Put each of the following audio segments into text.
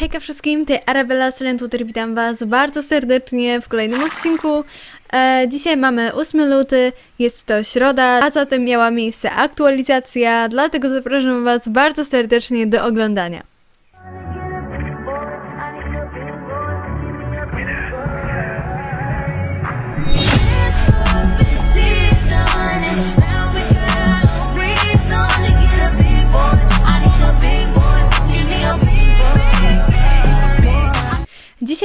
Hejka wszystkim, to Arabella Serentuter, witam Was bardzo serdecznie w kolejnym odcinku. E, dzisiaj mamy 8 luty, jest to środa, a zatem miała miejsce aktualizacja, dlatego zapraszam Was bardzo serdecznie do oglądania.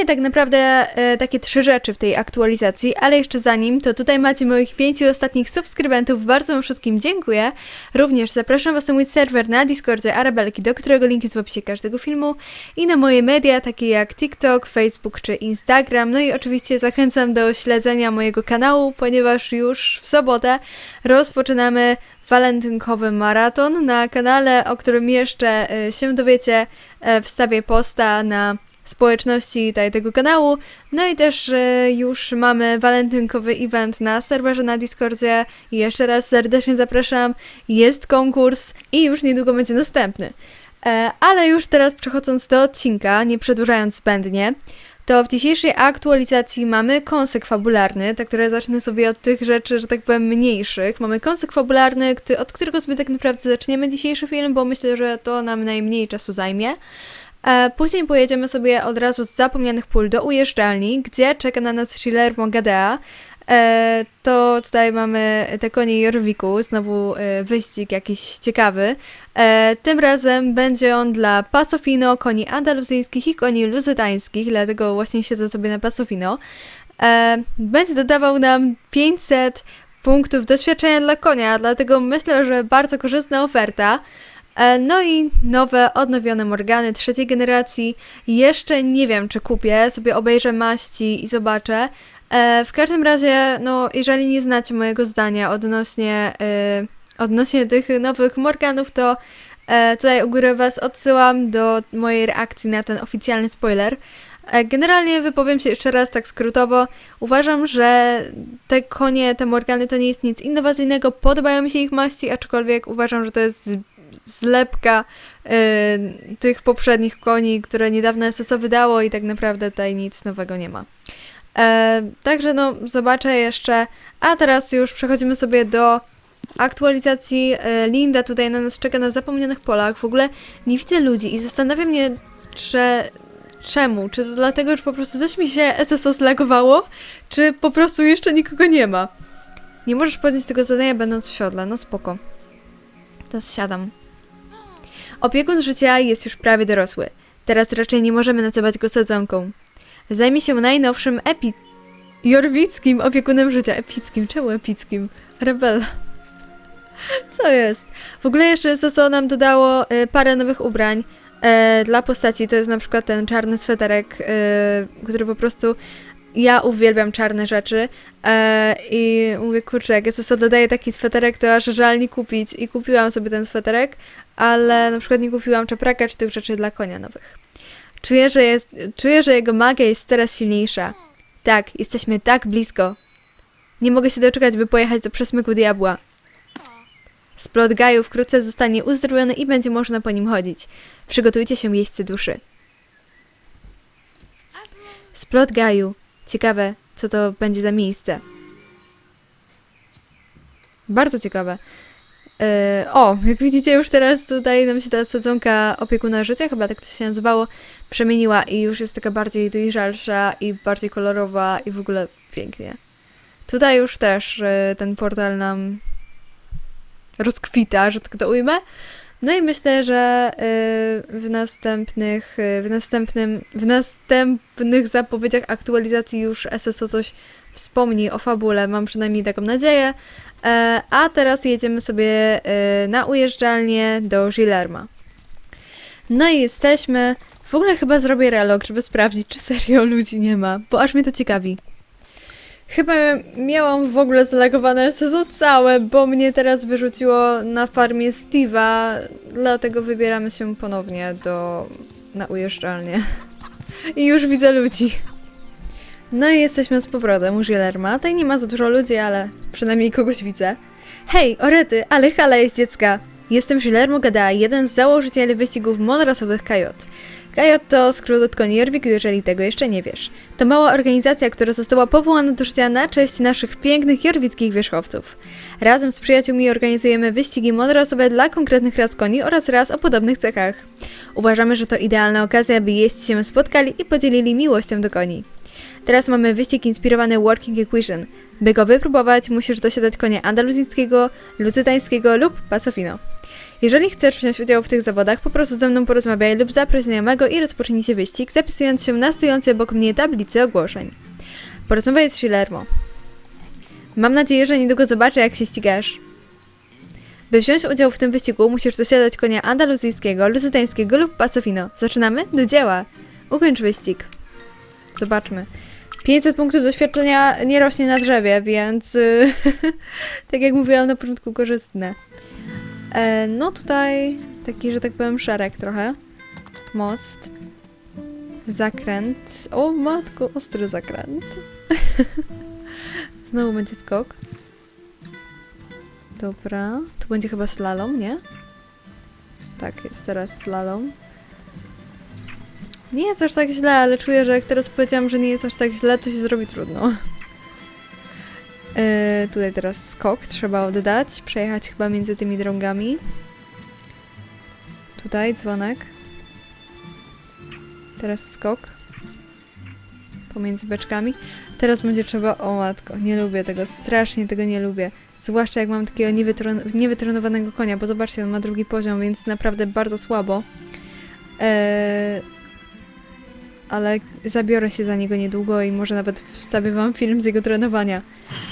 Tak naprawdę e, takie trzy rzeczy w tej aktualizacji, ale jeszcze zanim, to tutaj macie moich pięciu ostatnich subskrybentów. Bardzo Wam wszystkim dziękuję. Również zapraszam Was na mój serwer na Discordzie Arabelki, do którego link jest w opisie każdego filmu i na moje media, takie jak TikTok, Facebook czy Instagram. No i oczywiście zachęcam do śledzenia mojego kanału, ponieważ już w sobotę rozpoczynamy walentynkowy maraton na kanale, o którym jeszcze e, się dowiecie. E, Wstawię posta na społeczności tutaj tego kanału. No i też już mamy walentynkowy event na serwerze na Discordzie. Jeszcze raz serdecznie zapraszam. Jest konkurs i już niedługo będzie następny. E, ale już teraz przechodząc do odcinka, nie przedłużając zbędnie, to w dzisiejszej aktualizacji mamy kąsek fabularny, tak które zacznę sobie od tych rzeczy, że tak powiem, mniejszych. Mamy kąsek fabularny, od którego sobie tak naprawdę zaczniemy dzisiejszy film, bo myślę, że to nam najmniej czasu zajmie. E, Później pojedziemy sobie od razu z zapomnianych pól do ujeżdżalni, gdzie czeka na nas Schiller Mogadea. E, to tutaj mamy te konie Jorwiku, znowu e, wyścig jakiś ciekawy. Tym razem będzie on dla Pasofino, koni andaluzyjskich i koni luzytańskich, dlatego właśnie siedzę sobie na Pasofino. Będzie dodawał nam 500 punktów doświadczenia dla konia, dlatego myślę, że bardzo korzystna oferta. E, No i nowe, odnowione Morgany trzeciej generacji. Jeszcze nie wiem, czy kupię, sobie obejrzę maści i zobaczę. E, W każdym razie, no, jeżeli nie znacie mojego zdania odnośnie, e, odnośnie tych nowych Morganów, to tutaj u góry Was odsyłam do mojej reakcji na ten oficjalny spoiler. Generalnie wypowiem się jeszcze raz tak skrótowo. Uważam, że te konie, te Morgany to nie jest nic innowacyjnego, podobają mi się ich maści, aczkolwiek uważam, że to jest zlepka y, tych poprzednich koni, które niedawno SSO wydało i tak naprawdę tutaj nic nowego nie ma. E, także no, zobaczę jeszcze. A teraz już przechodzimy sobie do aktualizacji. E, Linda tutaj na nas czeka na zapomnianych polach. W ogóle nie widzę ludzi i zastanawia mnie, że czemu? Czy to dlatego, że po prostu coś mi się SSO zlagowało, czy po prostu jeszcze nikogo nie ma? Nie możesz podjąć tego zadania będąc w siodle, no spoko. Teraz siadam. Opiekun życia jest już prawie dorosły. Teraz raczej nie możemy nazywać go sadzonką. Zajmie się najnowszym epi... Jorwickim opiekunem życia. Epickim. Czemu epickim? Rebela. Co jest? W ogóle jeszcze SSO nam dodało y, parę nowych ubrań e, dla postaci. To jest na przykład ten czarny sweterek, y, który po prostu... Ja uwielbiam czarne rzeczy e, i mówię, kurczę, jak SSO dodaje taki sweterek, to aż żal nie kupić. I kupiłam sobie ten sweterek, ale na przykład nie kupiłam czapraka czy tych rzeczy dla konia nowych. Czuję, że, jest, czuję, że jego magia jest coraz silniejsza. Tak, jesteśmy tak blisko. Nie mogę się doczekać, by pojechać do przesmyku diabła. Splot Gaju wkrótce zostanie uzdrowiony i będzie można po nim chodzić. Przygotujcie się, jeźdźcy duszy. Splot Gaju. Ciekawe, co to będzie za miejsce. Bardzo ciekawe. Yy, o, jak widzicie już teraz tutaj nam się ta sadzonka opiekuna życia, chyba tak to się nazywało, przemieniła i już jest taka bardziej dojrzalsza i bardziej kolorowa i w ogóle pięknie. Tutaj już też yy, ten portal nam rozkwita, że tak to ujmę. No i myślę, że yy, w następnych, yy, w następnym, w następnych zapowiedziach aktualizacji już SSO coś wspomni o fabule, mam przynajmniej taką nadzieję. E, a teraz jedziemy sobie e, na ujeżdżalnię do Gilerma. No i jesteśmy. W ogóle chyba zrobię relog, żeby sprawdzić, czy serio ludzi nie ma, bo aż mnie to ciekawi. Chyba miałam w ogóle zalegowane SSO całe, bo mnie teraz wyrzuciło na farmie Steve'a, dlatego wybieramy się ponownie do... na ujeżdżalnię. I już widzę ludzi. No i jesteśmy z powrotem u Gilerma. Tutaj nie ma za dużo ludzi, ale przynajmniej kogoś widzę. Hej, Orety, ale hala jest dziecka. Jestem Gilermo Gada, jeden z założycieli wyścigów monorasowych Kajot. Gajot to skrót od koni Jorwiku, jeżeli tego jeszcze nie wiesz. To mała organizacja, która została powołana do życia na cześć naszych pięknych jorwickich wierzchowców. Razem z przyjaciółmi organizujemy wyścigi monorasowe dla konkretnych ras koni oraz ras o podobnych cechach. Uważamy, że to idealna okazja, by jeźdźcy się spotkali i podzielili miłością do koni. Teraz mamy wyścig inspirowany Working Equation. By go wypróbować, musisz dosiadać konia andaluzyjskiego, lucytańskiego lub pacofino. Jeżeli chcesz wziąć udział w tych zawodach, po prostu ze mną porozmawiaj lub zaproś znajomego i rozpocznijcie wyścig, zapisując się na stojącej obok mnie tablicy ogłoszeń. Porozmawiaj z Shilermo. Mam nadzieję, że niedługo zobaczę, jak się ścigasz. By wziąć udział w tym wyścigu, musisz dosiadać konia andaluzyjskiego, luzytańskiego lub pacofino. Zaczynamy? Do dzieła! Ukończ wyścig. Zobaczmy. 500 punktów doświadczenia nie rośnie na drzewie, więc y, tak jak mówiłam na początku, korzystne. E, no tutaj taki, że tak powiem, szereg trochę. Most. Zakręt. O matko, ostry zakręt. Znowu będzie skok. Dobra. Tu będzie chyba slalom, nie? Tak, jest teraz slalom. Nie jest aż tak źle, ale czuję, że jak teraz powiedziałam, że nie jest aż tak źle, to się zrobi trudno. Yy, tutaj teraz skok trzeba oddać, przejechać chyba między tymi drogami. Tutaj dzwonek. Teraz skok. Pomiędzy beczkami. Teraz będzie trzeba... O matko, nie lubię tego, strasznie tego nie lubię. Zwłaszcza jak mam takiego niewytren- niewytrenowanego konia, bo zobaczcie, on ma drugi poziom, więc naprawdę bardzo słabo. Eee, ale zabiorę się za niego niedługo i może nawet wstawię wam film z jego trenowania.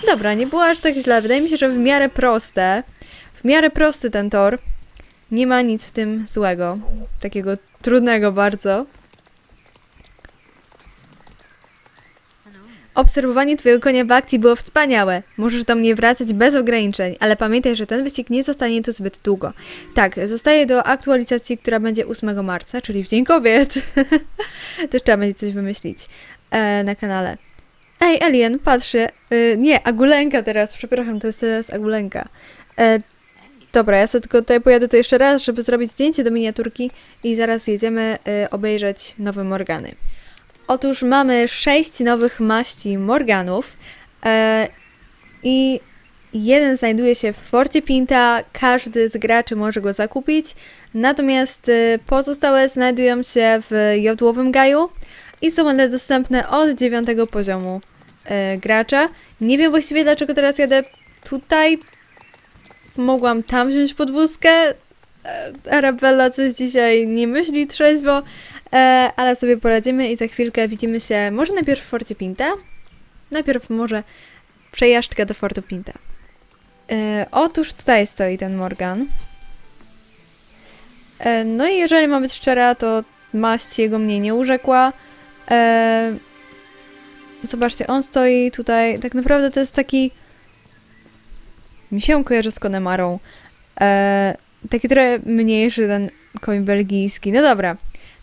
Dobra, nie było aż tak źle. Wydaje mi się, że w miarę proste, w miarę prosty ten tor. Nie ma nic w tym złego. Takiego trudnego bardzo. Obserwowanie twojego konia w akcji było wspaniałe. Możesz do mnie wracać bez ograniczeń, ale pamiętaj, że ten wyścig nie zostanie tu zbyt długo. Tak, zostaje do aktualizacji, która będzie 8 marca, czyli w Dzień Kobiet. Też trzeba będzie coś wymyślić e, na kanale. Ej, Alien, patrzę. Y, nie, Agulenka teraz, przepraszam, to jest teraz Agulenka. E, dobra, ja sobie tylko tutaj pojadę tu jeszcze raz, żeby zrobić zdjęcie do miniaturki i zaraz jedziemy y, obejrzeć nowe Morgany. Otóż mamy sześć nowych maści Morganów e, i jeden znajduje się w Forcie Pinta, każdy z graczy może go zakupić, natomiast y, pozostałe znajdują się w Jodłowym Gaju i są one dostępne od dziewiątego poziomu e, gracza. Nie wiem właściwie dlaczego teraz jadę tutaj. Mogłam tam wziąć podwózkę. E, Arabella coś dzisiaj nie myśli trzeźwo, e, ale sobie poradzimy i za chwilkę widzimy się może najpierw w Forcie Pinta. Najpierw może przejażdżka do Fortu Pinta. E, otóż tutaj stoi ten Morgan. E, no i jeżeli mam być szczera, to maść jego mnie nie urzekła. E, zobaczcie, on stoi tutaj. Tak naprawdę to jest taki. Mi się kojarzy z Konemarą. E, taki trochę mniejszy ten koń belgijski. No dobra.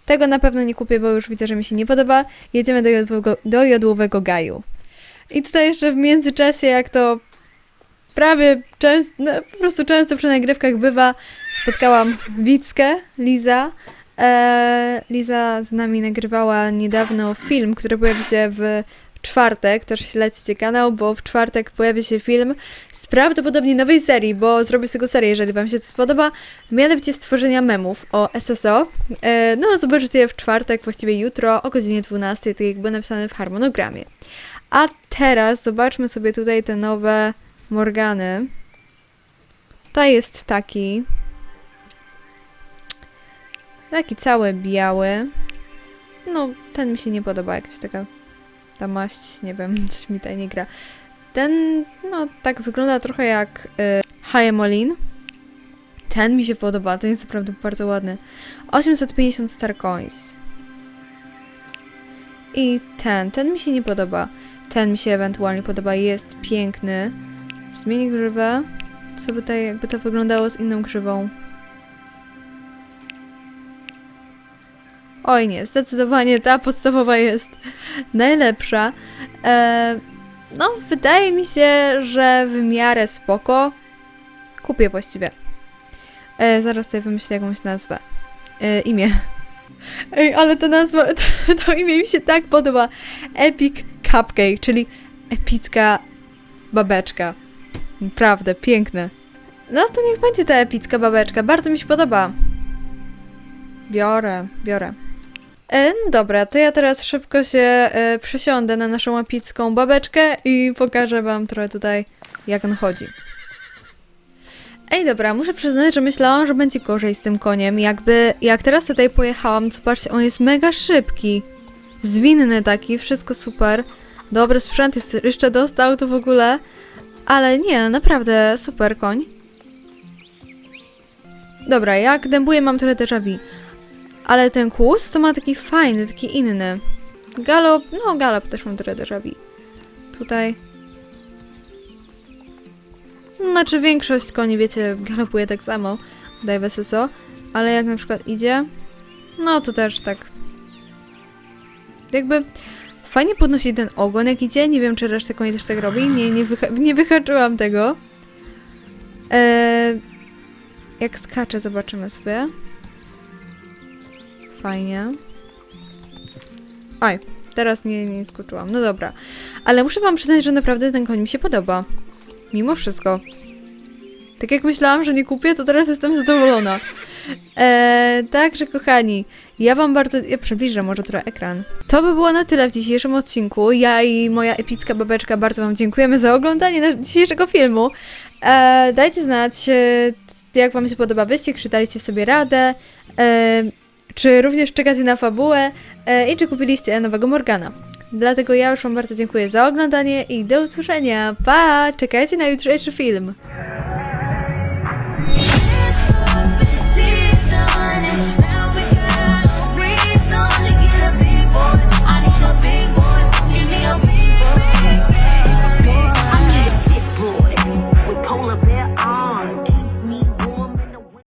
Tego na pewno nie kupię, bo już widzę, że mi się nie podoba. Jedziemy do jodłowego, do jodłowego gaju. I tutaj jeszcze w międzyczasie, jak to prawie często, no, po prostu często przy nagrywkach bywa, spotkałam Wickę, Liza, E, Liza z nami nagrywała niedawno film, który pojawi się w czwartek. Też śledźcie kanał, bo w czwartek pojawi się film z prawdopodobnie nowej serii, bo zrobię z tego serię, jeżeli Wam się to spodoba. Mianowicie stworzenia memów o SSO. E, no, zobaczycie je w czwartek, właściwie jutro o godzinie 12, tak jak było napisane w harmonogramie. A teraz zobaczmy sobie tutaj te nowe Morgany. To jest taki. Taki cały biały. No, ten mi się nie podoba, jakaś taka ta maść, nie wiem, coś mi tutaj nie gra. Ten, no, tak wygląda trochę jak y, Haemolin. Ten mi się podoba, ten jest naprawdę bardzo ładny. 850 Star Coins. I ten, ten mi się nie podoba. Ten mi się ewentualnie podoba, jest piękny. Zmieni grzywę. Co by tutaj, jakby to wyglądało z inną grzywą. Oj nie, zdecydowanie ta podstawowa jest najlepsza. E, no, wydaje mi się, że w miarę spoko. Kupię właściwie. E, zaraz tutaj wymyślę jakąś nazwę. E, imię. Ej, ale ta nazwa, to, to imię mi się tak podoba. Epic Cupcake, czyli epicka babeczka. Naprawdę, piękne. No to niech będzie ta epicka babeczka, bardzo mi się podoba. Biorę, biorę. E, no dobra, to ja teraz szybko się e, przesiądę na naszą epicką babeczkę i pokażę wam trochę tutaj, jak on chodzi. Ej, dobra, muszę przyznać, że myślałam, że będzie gorzej z tym koniem. Jakby, jak teraz tutaj pojechałam, zobaczcie, on jest mega szybki. Zwinny taki, wszystko super. Dobry sprzęt jest, jeszcze dostał to w ogóle. Ale nie, naprawdę super koń. Dobra, jak dębuję mam trochę déjà vu. Ale ten kłus to ma taki fajny, taki inny. Galop, no galop też mam trochę déjà vu. Tutaj. Znaczy większość koni, wiecie, galopuje tak samo. Daj SSO. Ale jak na przykład idzie, no to też tak. Jakby fajnie podnosi ten ogon jak idzie. Nie wiem, czy reszta koni też tak robi. Nie, nie, wyha- nie wyhaczyłam tego. Eee, jak skacze, zobaczymy sobie. Fajnie. Oj, teraz nie, nie skoczyłam. No dobra. Ale muszę wam przyznać, że naprawdę ten koń mi się podoba. Mimo wszystko. Tak jak myślałam, że nie kupię, to teraz jestem zadowolona. Eee, także kochani, ja wam bardzo... Ja przybliżę może trochę ekran. To by było na tyle w dzisiejszym odcinku. Ja i moja epicka babeczka bardzo wam dziękujemy za oglądanie dzisiejszego filmu. Eee, dajcie znać, e, jak wam się podoba wyścig, czy daliście sobie radę, e, czy również czekacie na fabułę e, i czy kupiliście nowego Morgana. Dlatego ja już wam bardzo dziękuję za oglądanie i do usłyszenia. Pa! Czekajcie na jutrzejszy film.